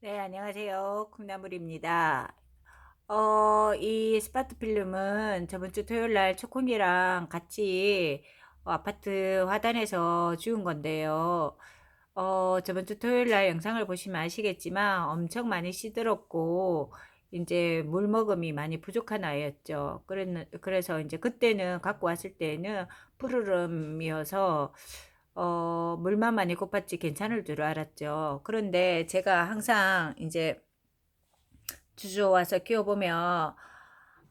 네, 안녕하세요. 콩나물입니다. 어, 이 스파트 필름은 저번 주 토요일 날 초콩이랑 같이 어, 아파트 화단에서 주운 건데요. 어, 저번 주 토요일 날 영상을 보시면 아시겠지만 엄청 많이 시들었고, 이제 물 머금이 많이 부족한 아이였죠. 그랬, 그래서 이제 그때는 갖고 왔을 때는 푸르름이어서 어, 물만 많이 고팠지 괜찮을 줄 알았죠. 그런데 제가 항상 이제 주워와서 키워보면,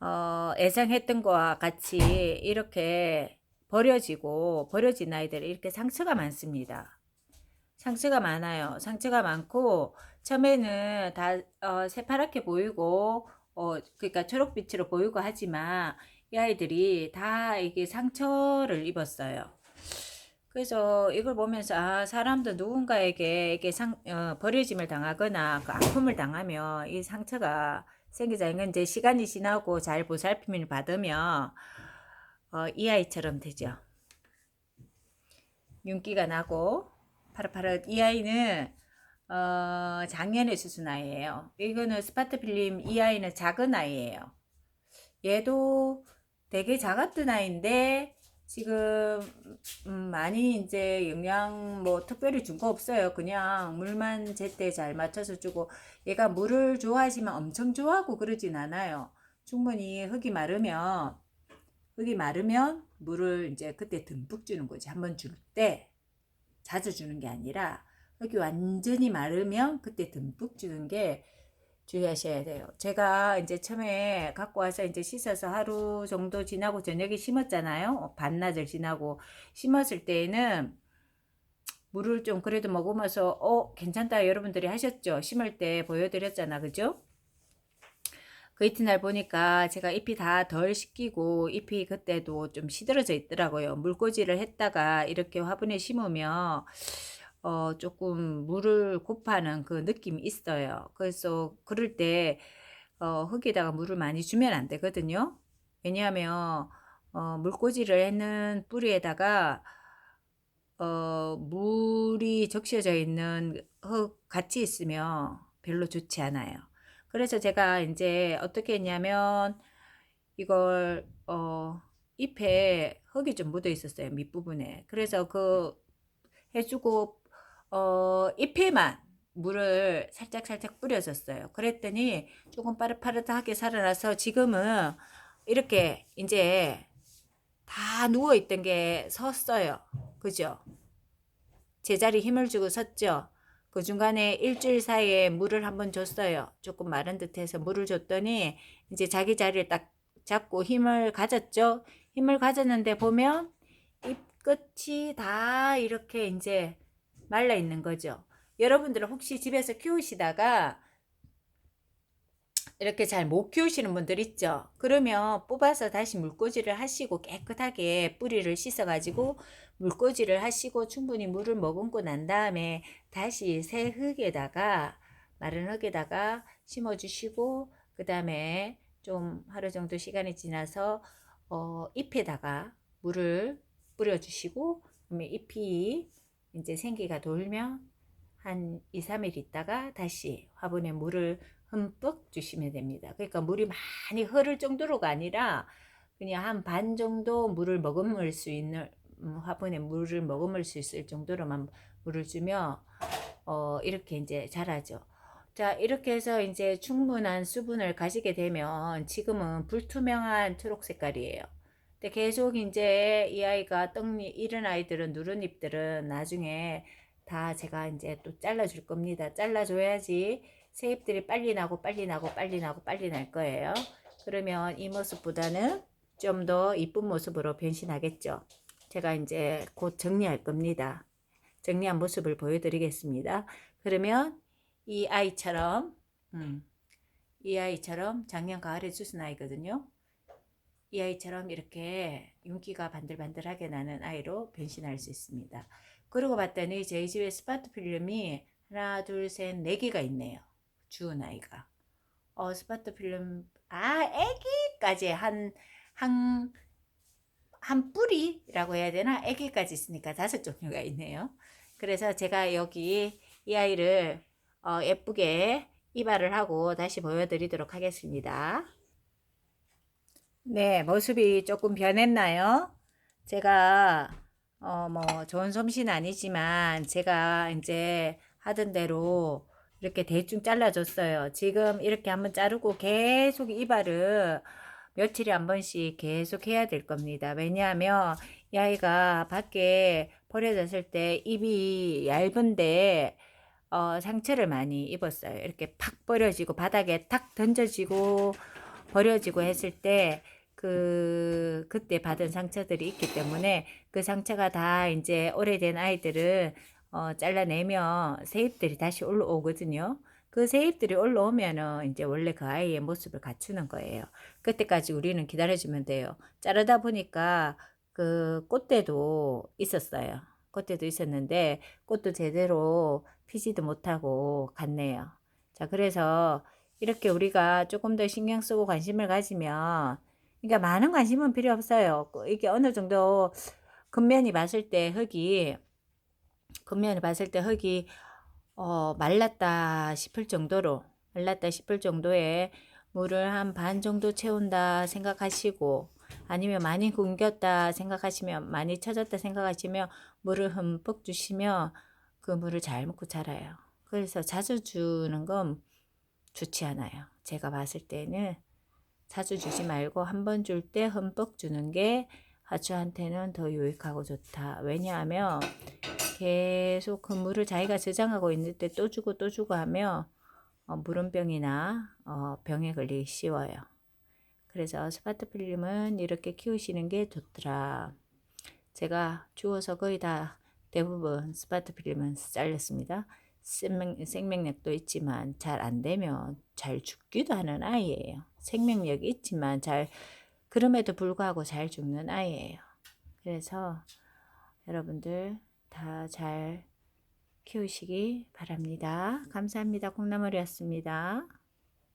어, 예상했던 거와 같이 이렇게 버려지고, 버려진 아이들이 이렇게 상처가 많습니다. 상처가 많아요. 상처가 많고, 처음에는 다, 어, 새파랗게 보이고, 어, 그러니까 초록빛으로 보이고 하지만, 이 아이들이 다 이게 상처를 입었어요. 그래서 이걸 보면서 아 사람도 누군가에게 이게 상 어, 버려짐을 당하거나 그 아픔을 당하면 이 상처가 생기자 이건 이제 시간이 지나고 잘 보살핌을 받으면 어, 이 아이처럼 되죠. 윤기가 나고 파릇파릇 이 아이는 어, 작년에 수순 아이예요. 이거는 스파트 필름 이 아이는 작은 아이예요. 얘도 되게 작았던 아이인데 지금 음, 많이 이제 영양 뭐 특별히 준 거 없어요. 그냥 물만 제때 잘 맞춰서 주고 얘가 물을 좋아하지만 엄청 좋아하고 그러진 않아요. 충분히 흙이 마르면 흙이 마르면 물을 이제 그때 듬뿍 주는 거지. 한번 줄 때 자주 주는 게 아니라 흙이 완전히 마르면 그때 듬뿍 주는 게 주의하셔야 돼요. 제가 이제 처음에 갖고 와서 이제 씻어서 하루 정도 지나고 저녁에 심었잖아요. 어, 반나절 지나고 심었을 때에는 물을 좀 그래도 먹으면서 어 괜찮다 여러분들이 하셨죠. 심을 때 보여드렸잖아, 그죠? 그 이튿날 보니까 제가 잎이 다 덜 씻기고 잎이 그때도 좀 시들어져 있더라고요. 물꽂이를 했다가 이렇게 화분에 심으면 어, 조금 물을 곱하는 그 느낌이 있어요. 그래서 그럴 때 어, 흙에다가 물을 많이 주면 안 되거든요. 왜냐하면 어, 물꽂이를 했는 뿌리에다가 어, 물이 적셔져 있는 흙 같이 있으면 별로 좋지 않아요. 그래서 제가 이제 어떻게 했냐면 이걸 어, 잎에 흙이 좀 묻어 있었어요. 밑부분에. 그래서 그 해주고 어, 잎에만 물을 살짝 살짝 뿌려줬어요. 그랬더니 조금 빠릇빠릇하게 살아나서 지금은 이렇게 이제 다 누워 있던 게 섰어요. 그죠? 제자리 힘을 주고 섰죠? 그 중간에 일주일 사이에 물을 한번 줬어요. 조금 마른 듯해서 물을 줬더니 이제 자기 자리를 딱 잡고 힘을 가졌죠? 힘을 가졌는데 보면 잎 끝이 다 이렇게 이제 말라 있는 거죠. 여러분들은 혹시 집에서 키우시다가 이렇게 잘 못 키우시는 분들 있죠. 그러면 뽑아서 다시 물꽂이를 하시고 깨끗하게 뿌리를 씻어 가지고 물꽂이를 하시고 충분히 물을 머금고 난 다음에 다시 새 흙에다가 마른 흙에다가 심어 주시고 그 다음에 좀 하루 정도 시간이 지나서 어, 잎에다가 물을 뿌려 주시고 그러면 잎이 이제 생기가 돌면 한 2, 3일 있다가 다시 화분에 물을 흠뻑 주시면 됩니다. 그러니까 물이 많이 흐를 정도로가 아니라 그냥 한 반 정도 물을 머금을 수 있는 음, 화분에 물을 머금을 수 있을 정도로만 물을 주면 어, 이렇게 이제 자라죠. 자, 이렇게 해서 이제 충분한 수분을 가지게 되면 지금은 불투명한 초록 색깔이에요. 근데 계속 이제 이 아이가 떡잎, 이런 아이들은 누른 잎들은 나중에 다 제가 이제 또 잘라줄 겁니다. 잘라줘야지 새 잎들이 빨리 나고 빨리 나고 빨리 나고 빨리 날 거예요. 그러면 이 모습보다는 좀 더 이쁜 모습으로 변신하겠죠. 제가 이제 곧 정리할 겁니다. 정리한 모습을 보여드리겠습니다. 그러면 이 아이처럼, 음, 이 아이처럼 작년 가을에 주신 아이거든요. 이 아이처럼 이렇게 윤기가 반들반들하게 나는 아이로 변신할 수 있습니다. 그러고 봤더니 저희 집에 스파트 필름이 하나, 둘, 셋, 네 개가 있네요. 주은 아이가. 어, 스파트 필름, 아, 애기까지 한, 한, 한 뿌리라고 해야 되나? 애기까지 있으니까 다섯 종류가 있네요. 그래서 제가 여기 이 아이를, 어, 예쁘게 이발을 하고 다시 보여드리도록 하겠습니다. 네, 모습이 조금 변했나요? 제가 어, 뭐 좋은 솜씨는 아니지만 제가 이제 하던 대로 이렇게 대충 잘라줬어요. 지금 이렇게 한번 자르고 계속 이발을 며칠에 한 번씩 계속 해야 될 겁니다. 왜냐하면 이 아이가 밖에 버려졌을 때 입이 얇은데 어, 상처를 많이 입었어요. 이렇게 팍 버려지고 바닥에 탁 던져지고 버려지고 했을 때 그, 그때 받은 상처들이 있기 때문에 그 상처가 다 이제 오래된 아이들은 어, 잘라내면 세입들이 다시 올라오거든요. 그 세입들이 올라오면은 이제 원래 그 아이의 모습을 갖추는 거예요. 그때까지 우리는 기다려주면 돼요. 자르다 보니까 그 꽃대도 있었어요. 꽃대도 있었는데 꽃도 제대로 피지도 못하고 갔네요. 자, 그래서 이렇게 우리가 조금 더 신경 쓰고 관심을 가지면 그러니까 많은 관심은 필요 없어요. 이게 어느 정도 겉면이 봤을 때 흙이 겉면이 봤을 때 흙이 어, 말랐다 싶을 정도로 말랐다 싶을 정도의 물을 한 반 정도 채운다 생각하시고 아니면 많이 굶겼다 생각하시면 많이 쳐졌다 생각하시면 물을 흠뻑 주시면 그 물을 잘 먹고 자라요. 그래서 자주 주는 건 좋지 않아요. 제가 봤을 때는 자주 주지 말고 한 번 줄 때 흠뻑 주는 게 하주한테는 더 유익하고 좋다. 왜냐하면 계속 그 물을 자기가 저장하고 있는 때또 주고 또 주고 하면 어, 물음병이나 어, 병에 걸리기 쉬워요. 그래서 스파트 필름은 이렇게 키우시는 게 좋더라. 제가 주워서 거의 다 대부분 스파트 필름은 잘렸습니다. 생명, 생명 력도 있지만 잘 안 되면 잘 죽기도 하는 아이예요. 생명력이 있지만 잘 그럼에도 불구하고 잘 죽는 아이예요. 그래서 여러분들 다 잘 키우시기 바랍니다. 감사합니다. 콩나물이었습니다.